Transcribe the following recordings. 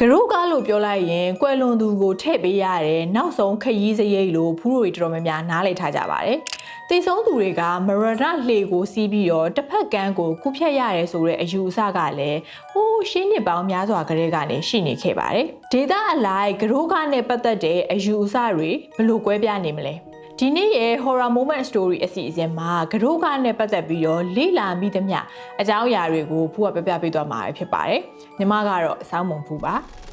ဂရုကားလို့ပြောလိုက်ရင်ကွယ်လွန်သူကိုထည့်ပေးရတယ်နောက်ဆုံးခရီးစရိတ်လို့ဖူးတွေတော်တော်များများနားလည်ထားကြပါတယ်။တေဆုံးသူတွေကမရဒလှေကိုစီးပြီးတော့တစ်ဖက်ကန်းကိုကုဖြတ်ရတယ်ဆိုတဲ့အယူအဆကလည်းဟိုးရှင်းနှစ်ပေါင်းများစွာကလေးကနေရှိနေခဲ့ပါတယ်။ဒေတာအလိုက်ဂရုကားနဲ့ပတ်သက်တဲ့အယူအဆတွေဘယ်လိုကွဲပြားနေမလဲ။ ဒီနေ့ရဲ့ horror moment story အစီအစဉ်မှာကရိုးကားနဲ့ပတ်သက်ပြီးတော့လေ့လာမိသမျှအကြောင်းအရာတွေကိုဖူးကပြပြပေးသွားမှာဖြစ်ပါတယ်။ညီမကတော့အဆောင်မုံဖူးပါ။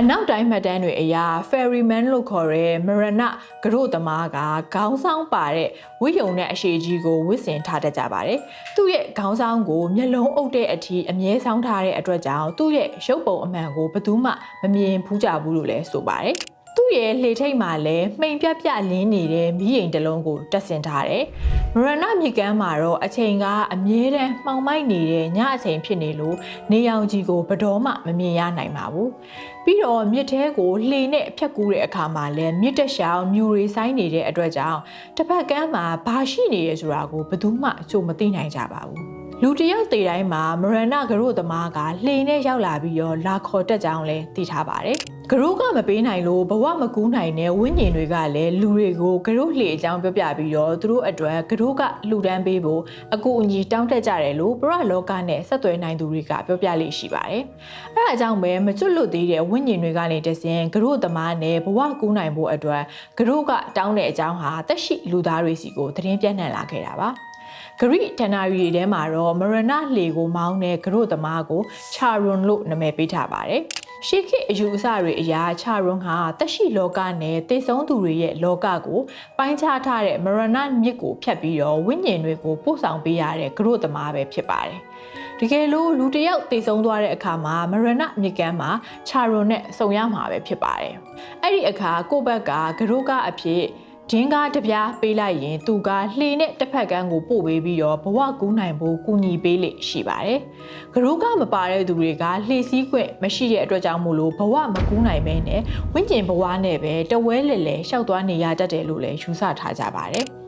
အနောက်တိုင်းမှတ်တမ်းတွေအရ ferryman လို့ခေါ်တဲ့မရဏကရို့သမားကခေါင်းဆောင်ပါတဲ့ဝိယုံနဲ့အရှိကြီးကိုဝစ်စင်ထားတတ်ကြပါတယ်။သူ့ရဲ့ခေါင်းဆောင်ကိုမျက်လုံးအုပ်တဲ့အထိအမြဲဆောင်ထားတဲ့အတွက်ကြောင့်သူ့ရဲ့ရုပ်ပုံအမှန်ကိုဘယ်သူမှမမြင်ဘူးကြဘူးလို့လည်းဆိုပါတယ်။သူ့ ရဲ့လှေထိတ်မှာလည်းမှိန်ပြပြလင်းနေတဲ့မီးရင်တစ်လုံးကိုတက်ဆင်ထားတယ်။မရဏမြေကမ်းမှာတော့အချိန်ကအမြဲတမ်းမှောင်မိုက်နေတဲ့ညအချိန်ဖြစ်နေလို့နေရောင်ကြီးကိုဘတော်မှမမြင်ရနိုင်ပါဘူး။ပြီးတော့မြစ်ထဲကိုလှေနဲ့ဖြတ်ကူးတဲ့အခါမှာလည်းမြစ်တက်ရှောင်မြူတွေဆိုင်နေတဲ့အတွက်ကြောင့်တစ်ဖက်ကမ်းမှာဘာရှိနေရဆိုတာကိုဘယ်သူမှအချို့မသိနိုင်ကြပါဘူး။လူတယောက်တည်တိုင်းမှာမရဏကရို့သမားကလှေနဲ့ရောက်လာပြီးတော့လာခေါ်တက်ကြောင်းလဲသိထားပါတယ်။ ဂရုကမပေးနိုင်လို့ဘဝမကူးနိုင်တဲ့ဝိညာဉ်တွေကလည်းလူတွေကိုဂရုလှေအကြောင်းပြောပြပြီးတော့သူတို့အတွက်ဂရုကလှူဒန်းပေးဖို့အကူအညီတောင်းတက်ကြတယ်လို့ပရလောကနဲ့ဆက်သွယ်နိုင်သူတွေကပြောပြလိရှိပါတယ်။အဲဒါကြောင့်ပဲမကျွတ်လွတ်သေးတဲ့ဝိညာဉ်တွေကနေတစဉ်ဂရုသမားနဲ့ဘဝကူးနိုင်ဖို့အတွက်ဂရုကတောင်းတဲ့အကြောင်းဟာတက်ရှိလူသားတွေစီကိုသတင်းပြန့်နှံ့လာခဲ့တာပါ။ဂရိတနာရီထဲမှာတော့မရဏလှေကိုမောင်းတဲ့ဂရုသမားကိုချာရွန်လို့နာမည်ပေးထားပါတယ်။ ရှေးခေတ်အယူအဆတွေအရာချရွန်ဟာတက်ရှိလောကနဲ့တည်ဆုံးသူတွေရဲ့လောကကိုပိုင်းခြားထားတဲ့မရဏမြစ်ကိုဖြတ်ပြီးတော့ဝိညာဉ်တွေကိုပို့ဆောင်ပေးရတဲ့ဂရုသမားပဲဖြစ်ပါတယ်။တကယ်လို့လူတယောက်တည်ဆုံးသွားတဲ့အခါမှာမရဏမြစ်ကမ်းမှာချရွန်နဲ့စုံရမှာပဲဖြစ်ပါတယ်။အဲ့ဒီအခါကိုဘက်ကဂရုကအဖြစ် ဒင်းကားတပြားပေးလိုက်ရင်သူကလှေနဲ့တစ်ဖက်ကန်းကိုပို့ပေးပြီးတော့ဘဝကူးနိုင်ဖို့ကူညီပေးလေရှိပါတယ်။ဂရုကမပါတဲ့သူတွေကလှေစည်းခွင့်မရှိတဲ့အတွက်ကြောင့်မို့လို့ဘဝမကူးနိုင်ပဲနဲ့ဝိညာဉ်ဘဝနဲ့ပဲတဝဲလဲလဲရှောက်သွားနေရတတ်တယ်လို့လည်းယူဆထားကြပါတယ်။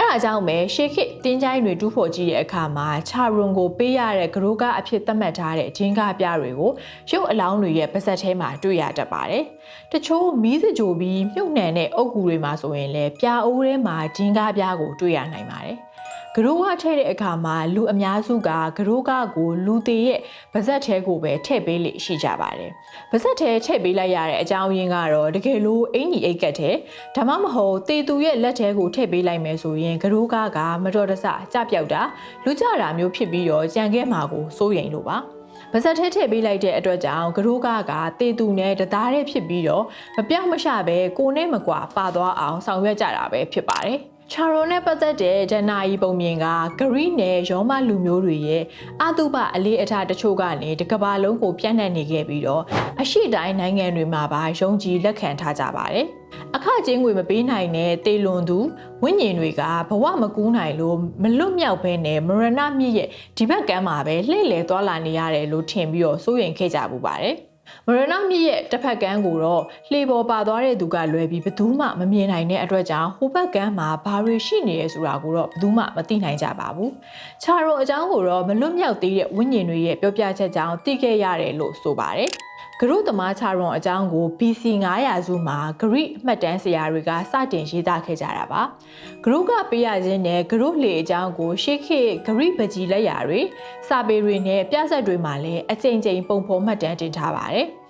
အဲဒါကြောင့်ပဲရှေခေတင်းချိုင်းတွေတူးဖော်ကြည့်တဲ့အခါမှာချာရွန်ကိုပေးရတဲ့ဂရိုကအဖြစ်သတ်မှတ်ထားတဲ့ဂျင်းကားပြတွေကိုရုပ်အလောင်းတွေရဲ့ပါဇက်ထဲမှာတွေ့ရတတ်ပါတယ်။တချို့မီးစကြိုပြီးမြုပ်နှံတဲ့အုတ်ဂူတွေမှာဆိုရင်လည်းပြာအိုးထဲမှာဂျင်းကားပြကိုတွေ့ရနိုင်ပါတယ်။ ဂရိုးကထည့်တဲ့အခါမှာလူအများစုကဂရိုးကကိုလူသေးရဲ့ဗဇက်ထဲကိုပဲထည့်ပေးလိရှိကြပါတယ်။ဗဇက်ထဲထည့်ပေးလိုက်ရတဲ့အကြောင်းရင်းကတော့တကယ်လို့အင်ကြီးအိတ်ကတ်ထဲဒါမှမဟုတ်တေသူရဲ့လက်ထဲကိုထည့်ပေးလိုက်မယ်ဆိုရင်ဂရိုးကကမတော်တဆကြပြောက်တာလူကြတာမျိုးဖြစ်ပြီးတော့ကြံခဲ့မှာကိုစိုးရိမ်လို့ပါ။ပါဇက်ထဲထည့်ပေးလိုက်တဲ့အတွက်ကြောင့်ဂရိုးကကတေတူနဲ့တသားတဲ့ဖြစ်ပြီးတော့မပြောက်မရှပဲကိုနဲ့မကွာပါသွားအောင်ဆောင်ရွက်ကြတာပဲဖြစ်ပါတယ်။ ချာရိုနဲ့ပတ်သက်တဲ့ဒဏ္ဍာရီပုံမြင်ကဂရိနဲ့ရောမလူမျိုးတွေရဲ့အတုပအလေးအထားတချို့ကနေတကဘာလုံးကိုပြန့်နှံ့နေခဲ့ပြီးတော့အရှိတိုင်းနိုင်ငံတွေမှာပါယုံကြည်လက်ခံထားကြပါတယ်။အခကျင်းငွေမပေးနိုင်တဲ့တေလွန်သူဝိညာဉ်တွေကဘဝမကူးနိုင်လို့မလွတ်မြောက်ဘဲနဲ့မရဏမြစ်ရဲ့ဒီဘက်ကမ်းမှာပဲလှည့်လည်သွားလာနေရတယ်လို့ထင်ပြီးတော့စိုးရိမ်ခဲ့ကြပူပါတယ်။ မရဏမြစ်ရဲ့တစ်ဖက်ကမ်းကိုတော့လှေပေါ်ပါသွားတဲ့သူကလွယ်ပြီးဘယ်သူမှမမြင်နိုင်တဲ့အတွက်ကြောင့်ဟိုဘက်ကမ်းမှာဘာတွေရှိနေရဲဆိုတာကိုတော့ဘယ်သူမှမသိနိုင်ကြပါဘူး။ချာရိုအကြောင်းကိုတော့မလွတ်မြောက်သေးတဲ့ဝိညာဉ်တွေရဲ့ပြောပြချက်ကြောင့်သိခဲ့ရတယ်လို့ဆိုပါတယ်။ ဂရုသမားချရွန်အကြောင်းကို BC 900စုမှာဂရိမှတ်တမ်းဆရာတွေကစတင်ရေးသားခဲ့ကြတာပါဂရုကပေးရခြင်းနဲ့ဂရုလေအကြောင်းကို ရှေးခေတ်ဂရိပကြီးလက်ရာတွေစာပေတွေနဲ့ပြဆက်တွေမှာလည်းအကြိမ်ကြိမ်ပုံဖော်မှတ်တမ်းတင်ထားပါတယ်။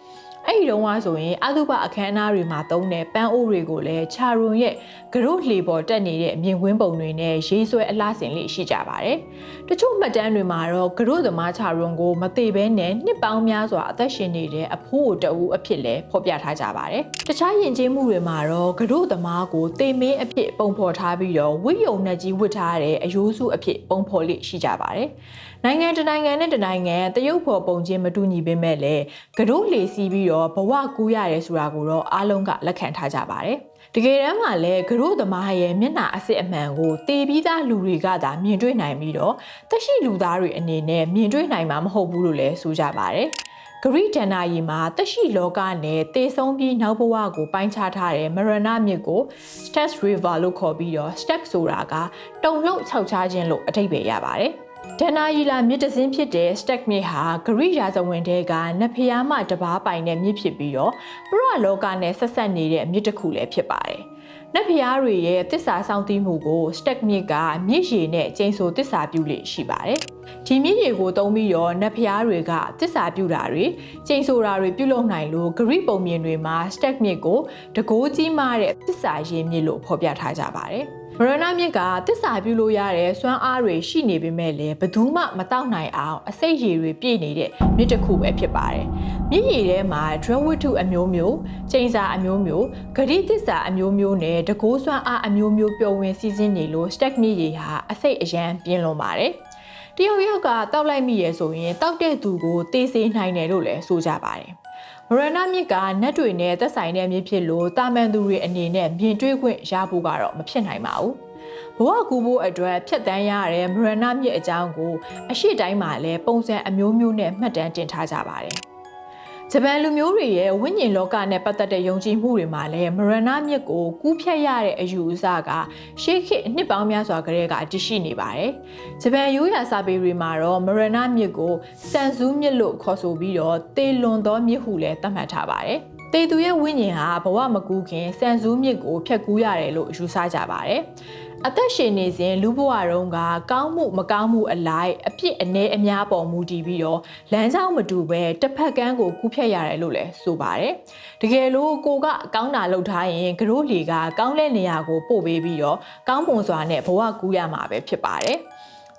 အဲ့ဒီတုန်းကဆိုရင်အသုဘအခမ်းအနားတွေမှာသုံးတဲ့ပန်းအိုးတွေကိုလည်းချာရွန်ရဲ့ဂရုလှေပေါ်တက်နေတဲ့အမြင်ကွင်းပုံတွေနဲ့ရေးဆွဲအလားစင်လေးရှိကြပါတယ်။တချို့မှတ်တမ်းတွေမှာတော့ဂရုသမားချာရွန်ကိုမသေးဘဲနဲ့နှစ်ပေါင်းများစွာအသက်ရှင်နေတဲ့အဖိုးတအူးအဖြစ်လဲဖော်ပြထားကြပါတယ်။တခြားယဉ်ကျေးမှုတွေမှာတော့ဂရုသမားကိုတေမင်းအဖြစ်ပုံဖော်ထားပြီးတော့ဝိယုံနဲ့ကြီးဝတ်ထားတဲ့အယိုးစုအဖြစ်ပုံဖော်လိရှိကြပါတယ်။နိုင်ငံတနိုင်ငံနဲ့တနိုင်ငံတရုတ်ဖော်ပုံချင်းမတူညီပေမဲ့လည်းကဒိုးလေစီးပြီးတော့ဘဝကူးရတယ်ဆိုတာကိုတော့အားလုံးကလက်ခံထားကြပါတယ်တကယ်တမ်းမှာလည်းဂရုသမားရဲ့မျက်နှာအစစ်အမှန်ကိုတေပြီးသားလူတွေကသာမြင်တွေ့နိုင်ပြီးတော့တက်ရှိလူသားတွေအနေနဲ့မြင်တွေ့နိုင်မှာမဟုတ်ဘူးလို့လည်းဆိုကြပါတယ်ဂရိဒဏ္ဍာရီမှာတက်ရှိလောကနဲ့တေဆုံးပြီးနောက်ဘဝကိုပိုင်းခြားထားတဲ့မရဏမြစ်ကို Steps River လို့ခေါ်ပြီးတော့ Steps ဆိုတာကတုံလှုပ်ခြောက်ခြားခြင်းလို့အဓိပ္ပာယ်ရပါတယ်။ ဒဏ္ဍာရီလာမြစ်တစင်းဖြစ်တဲ့ stack မြစ်ဟာဂရိရာဇဝင်တဲကနဖျားမှတပားပိုင်တဲ့မြစ်ဖြစ်ပြီးတော့ပရလောကနဲ့ဆက်ဆက်နေတဲ့မြစ်တစ်ခုလည်းဖြစ်ပါတယ်။နတ်ဖျားတွေရဲ့တစ္ဆာဆောင်သိမှုကို stack မြစ်ကမြစ်ရည်နဲ့ကျိန်ဆိုတစ္ဆာပြုလေရှိပါတယ်။ဒီမြစ်ရည်ကိုသုံးပြီးတော့နတ်ဖျားတွေကတစ္ဆာပြုတာတွေကျိန်ဆိုတာတွေပြုလုပ်နိုင်လို့ဂရိပုံမြင်တွေမှာ stack မြစ်ကိုတကိုးကြီးမားတဲ့တစ္ဆာရည်မြစ်လို့ဖော်ပြထားကြပါတယ်။ မရဏမြစ်ကတစ္ဆာပြုလို့ရတဲ့စွမ်းအားတွေရှိနေပေမဲ့လည်းဘယ်သူမှမတောက်နိုင်အောင်အစိတ်ရည်တွေပြည့်နေတဲ့မြစ်တစ်ခုပဲဖြစ်ပါတယ်။မြစ်ရည်ထဲမှာ drug ဝတ္ထုအမျိုးမျိုး၊ချိန်စာအမျိုးမျိုး၊ဂရိတစ္ဆာအမျိုးမျိုးနဲ့တကိုးစွမ်းအားအမျိုးမျိုးပျော်ဝင်စီးဆင်းနေလို့ stack မြစ်ရည်ဟာအစိတ်အရန်ပြင်းလွန်ပါတယ်။တယောက်ယောက်ကတောက်လိုက်မိရဆိုရင်တောက်တဲ့သူကိုတေးစေနိုင်တယ်လို့လည်းဆိုကြပါတယ်။ မရဏမြစ်ကနတ်တွေနဲ့သက်ဆိုင်တဲ့မြစ်ဖြစ်လို့တာမန်သူတွေအနေနဲ့မြင်တွေ့ခွင့်ရဖို့ကတော့မဖြစ်နိုင်ပါဘူးဘဝကူဖို့အတွက်ဖြတ်တန်းရတဲ့မရဏမြစ်အကြောင်းကိုအရှိတိုင်းမှာလည်းပုံစံအမျိုးမျိုးနဲ့မှတ်တမ်းတင်ထားကြပါတယ်။ ဂျပန်လူမျိုးတွေရဲ့ဝိညာဉ်လောကနဲ့ပတ်သက်တဲ့ယုံကြည်မှုတွေမှာလည်းမရဏမြစ်ကိုကူးဖြတ်ရတဲ့အယူအဆကရှေးခေတ်နှစ်ပေါင်းများစွာကတည်းကတရှိနေပါတယ်။ဂျပန်ရိုးရာစာပေတွေမှာတော့မရဏမြစ်ကိုစန်ဇူးမြစ်လို့ခေါ်ဆိုပြီးတော့တေလွန်သောမြစ်ဟုလည်းသတ်မှတ်ထားပါတယ်။ တေသူရဲ့ဝိညာဉ်ဟာဘဝမကူးခင်စံစူးမြစ်ကိုဖျက်ကူးရတယ်လို့ယူဆကြပါတယ်။အသက်ရှင်နေစဉ်လူဘဝတုန်းကကောင်းမှုမကောင်းမှုအလိုက်အပြစ်အနေအများပေါ်မူတည်ပြီးတော့လမ်းကြောင်းမတူပဲတစ်ဖက်ကန်းကိုကူးဖြတ်ရတယ်လို့လည်းဆိုပါတယ်။တကယ်လို့ကိုကကောင်းတာလုပ်ထားရင်ကရိုးလီကကောင်းတဲ့နေရာကိုပို့ပေးပြီးတော့ကောင်းပုံစွာနဲ့ဘဝကူးရမှာပဲဖြစ်ပါတယ်။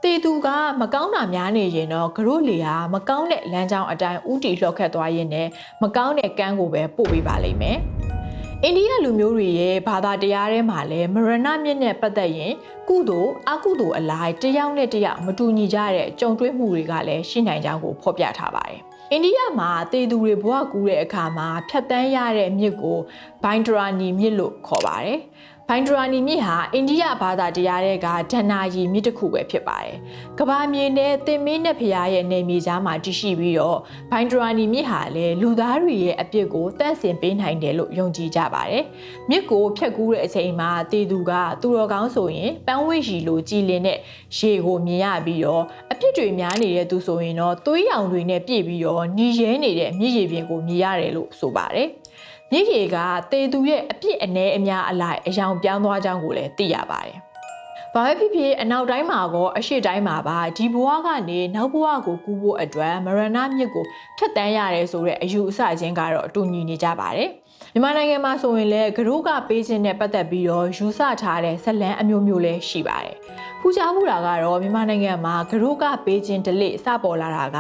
တေသူကမကောင်းတာများနေရင်တော့ဂရုလီဟာမကောင်းတဲ့လမ်းကြောင်းအတိုင်းဥတီလှောက်ခတ်သွားရင်းနဲ့မကောင်းတဲ့ကန်းကိုပဲပို့ပေးပါလိမ့်မယ်။အိန္ဒိယလူမျိုးတွေရဲ့ဘာသာတရားထဲမှာလည်းမရဏမြင့်နဲ့ပတ်သက်ရင်ကုသိုလ်အကုသိုလ်အလိုက်တယောက်နဲ့တယောက်မတူညီကြတဲ့ကြုံတွေ့မှုတွေကလည်းရှိနိုင်ကြောင်းကိုဖော်ပြထားပါတယ်။အိန္ဒိယမှာတေသူတွေဘဝကူးတဲ့အခါမှာဖြတ်တန်းရတဲ့မြစ်ကိုဘိုင်ဒရာနီမြစ်လို့ခေါ်ပါတယ်။ ဘိုင်ဒရာနီမြစ်ဟာအိန္ဒိယဘာသာတရားတွေကဒဏ္ဍာရီမြစ်တစ်ခုပဲဖြစ်ပါတယ်။ကဘာမြေနဲ့တင်မင်းနဲ့ဖျားရဲ့နေမြေကြားမှာတည်ရှိပြီးတော့ဘိုင်ဒရာနီမြစ်ဟာလည်းလူသားတွေရဲ့အပြစ်ကိုတန့်စင်ပေးနိုင်တယ်လို့ယုံကြည်ကြပါတယ်။မြစ်ကိုဖြတ်ကူးတဲ့အချိန်မှာတေသူကသူတော်ကောင်းဆိုရင်ပန်းဝိရီလိုကြည်လင်တဲ့ရေကိုမြင်ရပြီးတော့အပြစ်တွေများနေတဲ့သူဆိုရင်တော့သွေးရောင်တွေနဲ့ပြည့်ပြီးတော့ညီရဲနေတဲ့မြစ်ရေပြင်ကိုမြင်ရတယ်လို့ဆိုပါတယ်။ မြစ်ရေကတေသူရဲ့အပြစ်အ ਨੇ အများအလိုက်အယောင်ပြောင်းသွားကြောင်းကိုလည်းသိရပါတယ်။ဘာပဲဖြစ်ဖြစ်အနောက်တိုင်းမှာကောအရှေ့တိုင်းမှာပါဒီဘဝကနေနောက်ဘဝကိုကူးဖို့အတွက်မရဏမြစ်ကိုဖြတ်တန်းရတယ်ဆိုတဲ့အယူအဆချင်းကတော့အတူညီနေကြပါတယ်။မြန်မာနိုင်ငံမှာဆိုရင်လည်းဂရုကပေးခြင်းနဲ့ပတ်သက်ပြီးတော့ယူဆထားတဲ့ဇလန်းအမျိုးမျိုးလည်းရှိပါတယ်။ဖူးကြမှုတာကတော့မြန်မာနိုင်ငံမှာဂရုကပေးခြင်းဒလိစပေါ်လာတာက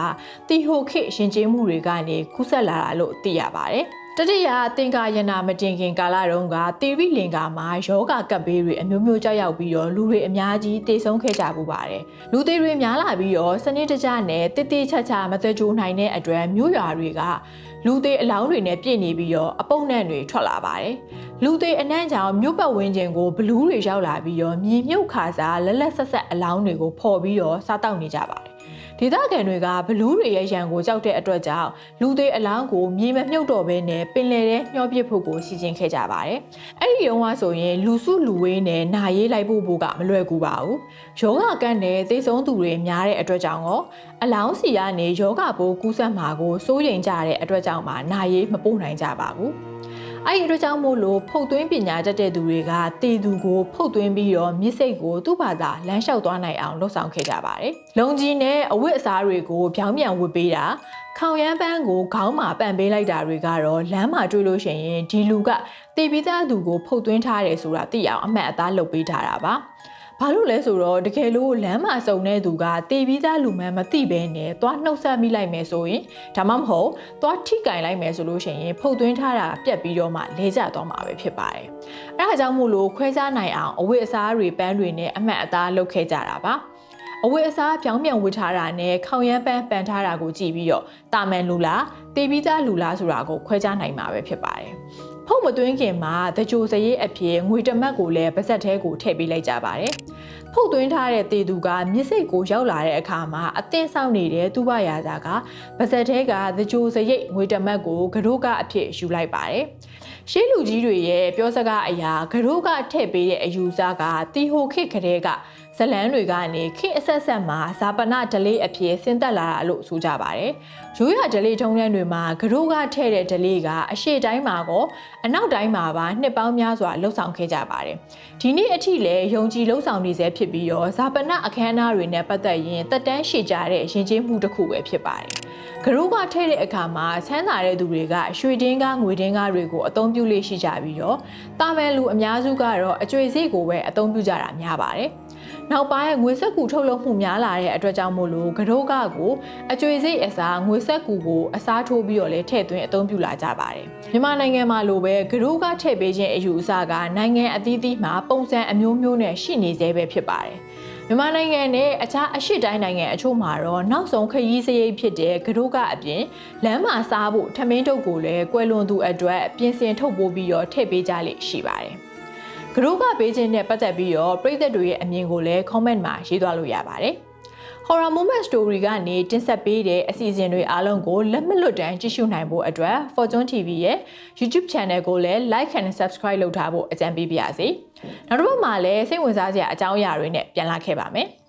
တီဟိုခေရှင်ကျေးမှုတွေကနေကူးဆက်လာတာလို့သိရပါတယ်။ တတိယသင်္ကာယနာမတင်ခင်ကာလတုန်းကတေရိလင်္ကာမှာယောဂကပ်ဘေးတွေအမျိုးမျိုးကြောက်ရောက်ပြီးတော့လူတွေအများကြီးတေဆုံးခဲ့ကြပူပါတယ်။လူသေးတွေများလာပြီးတော့စနစ်တကျနဲ့တိတိချာချာမသက်ကြိုးနိုင်တဲ့အတွက်မြို့ရွာတွေကလူသေးအလောင်းတွေနဲ့ပြည့်နေပြီးတော့အပုပ်နှံတွေထွက်လာပါတယ်။လူသေးအနှံ့ကြောင်မြို့ပတ်ဝန်းကျင်ကိုဘလူးတွေရောက်လာပြီးတော့မြေမြုပ်ခါစားလက်လက်ဆက်ဆက်အလောင်းတွေကိုဖော်ပြီးတော့စားတောက်နေကြပါတယ် ဒေသခံတွေကဘလူးတွေရဲ့ရန်ကိုကြောက်တဲ့အတွက်ကြောင့်လူသေးအလောင်းကိုမြေမမြုပ်တော့ဘဲနဲ့ပင်လယ်ထဲမျောပစ်ဖို့ကိုစီစဉ်ခဲ့ကြပါတယ်။အဲ့ဒီတုန်းကဆိုရင်လူစုလူဝေးနဲ့နာရေးလိုက်ဖို့ဖို့ကမလွယ်ကူပါဘူး။ယောဂကန့်နဲ့သေဆုံးသူတွေများတဲ့အတွက်ကြောင့်ရောအလောင်းစီကနေယောဂပိုးကူးစက်မှာကိုစိုးရိမ်ကြတဲ့အတွက်ကြောင့်မှနာရေးမပို့နိုင်ကြပါဘူး။ အဲ့ဒီအတွက်ကြောင့်မို့လို့ဖုတ်သွင်းပညာတတ်တဲ့သူတွေကတေသူကိုဖုတ်သွင်းပြီးတော့မြစ်စိတ်ကိုသူ့ဘာသာလမ်းလျှောက်သွားနိုင်အောင်လှုပ်ဆောင်ခဲ့ကြပါတယ်။လုံကြီးနဲ့အဝတ်အစားတွေကိုဖြောင်းပြန်ဝတ်ပေးတာခေါင်ရမ်းပန်းကိုခေါင်းမှာပန်ပေးလိုက်တာတွေကတော့လမ်းမှာတွေ့လို့ရှိရင်ဒီလူကတေပြီးသားသူကိုဖုတ်သွင်းထားတယ်ဆိုတာသိအောင်အမှတ်အသားလုပ်ပေးထားတာပါ။ ဘာလို့လဲဆိုတော့တကယ်လို့လမ်းမှာစုံတဲ့သူကတေပြီးသားလူမှန်းမသိဘဲနဲ့သွားနှုတ်ဆက်မိလိုက်မယ်ဆိုရင်ဒါမှမဟုတ်သွားထိကင်လိုက်မယ်ဆိုလို့ရှိရင်ဖုတ်သွင်းထားတာပြက်ပြီးတော့မှလဲကျသွားမှာပဲဖြစ်ပါတယ်။အဲဒါကြောင့်မို့လို့ခွဲခြားနိုင်အောင်အဝတ်အစားတွေပန်းတွေနဲ့အမှတ်အသားလုပ်ခဲ့ကြတာပါ။အဝတ်အစားပြောင်းပြန်ဝတ်ထားတာနဲ့ခေါင်ရမ်းပန်းပန်ထားတာကိုကြည့်ပြီးတော့တာမန်လူလားတေပြီးသားလူလားဆိုတာကိုခွဲခြားနိုင်မှာပဲဖြစ်ပါတယ်။ဖုတ် မသွင်းခင်မှာတကြိုစရေးအဖြစ်ငွေတမတ်ကိုလည်းပါဇက်ထဲကိုထည့်ပေးလိုက်ကြပါတယ်။ဖုတ်သွင်းထားတဲ့တေသူကမြစ်စိတ်ကိုရောက်လာတဲ့အခါမှာအသင်းဆောင်နေတဲ့သူ့ဘရာသာကပါဇက်ထဲကတကြိုစရိတ်ငွေတမတ်ကိုကရိုးကအဖြစ်ယူလိုက်ပါတယ်။ရှေးလူကြီးတွေရဲ့ပြောစကားအရာကရိုးကထည့်ပေးတဲ့အယူဆကတီဟိုခစ်ကလေးက ဇလန်းတွေကနေခေတ်အဆက်ဆက်မှာဇာပနာဒလေးအဖြစ်ဆင်းသက်လာတာလို့ဆိုကြပါတယ်။ရိုးရဒလေးထုံးတဲ့တွေမှာကရိုးကထဲ့တဲ့ဒလေးကအရှေ့တိုင်းမှာကောအနောက်တိုင်းမှာပါနှစ်ပေါင်းများစွာလှုပ်ဆောင်ခဲ့ကြပါတယ်။ဒီနေ့အထိလည်းယုံကြည်လှုပ်ဆောင်နေစေဖြစ်ပြီးတော့ဇာပနာအခမ်းအနားတွေနဲ့ပတ်သက်ရင်တက်တန်းရှည်ကြတဲ့ယဉ်ကျေးမှုတစ်ခုပဲဖြစ်ပါတယ်။ကရိုးကထဲ့တဲ့အခါမှာဆန်းသာတဲ့သူတွေကရွှေတင်းကားငွေတင်းကားတွေကိုအသုံးပြုလေးရှိကြပြီးတော့တာမန်လူအများစုကတော့အကျွေစိတ်ကိုပဲအသုံးပြုကြတာများပါတယ်။ နောက်ပိုင်းငွေဆက်ကူထုတ်လုပ်မှုများလာတဲ့အတွက်ကြောင့်မို့လို့ကရိုးကကိုအကျွေစိတ်အစားငွေဆက်ကူကိုအစားထိုးပြီးတော့လည်းထည့်သွင်းအသုံးပြုလာကြပါတယ်။မြန်မာနိုင်ငံမှာလိုပဲကရိုးကထည့်ပေးခြင်းအယူအဆကနိုင်ငံအသီးသီးမှာပုံစံအမျိုးမျိုးနဲ့ရှိနေသေးပဲဖြစ်ပါတယ်။မြန်မာနိုင်ငံနဲ့အခြားအရှေ့တိုင်းနိုင်ငံအချို့မှာတော့နောက်ဆုံးခရီးစရိတ်ဖြစ်တဲ့ကရိုးကအပြင်လမ်းမှာစားဖို့ထမင်းတုပ်ကိုလည်းကွယ်လွန်သူအတွက်ပြင်ဆင်ထုတ်ပိုးပြီးတော့ထည့်ပေးကြလိမ့်ရှိပါတယ်။ ကရိုးကပေးခြင်းနဲ့ပတ်သက်ပြီးတော့ပြည်သက်တွေရဲ့အမြင်ကိုလည်း comment မှာရေးသွားလို့ရပါတယ်။ Horror Moment Story ကနေတင်ဆက်ပေးတဲ့အစီအစဉ်တွေအားလုံးကိုလက်မလွတ်တမ်းကြည့်ရှုနိုင်ဖို့အတွက် Fortune TV ရဲ့ YouTube Channel ကိုလည်း Like and Subscribe လုပ်ထားဖို့အကြံပေးပါရစေ။နောက်တစ်ပတ်မှာလည်းစိတ်ဝင်စားစရာအကြောင်းအရာတွေနဲ့ပြန်လာခဲ့ပါမယ်။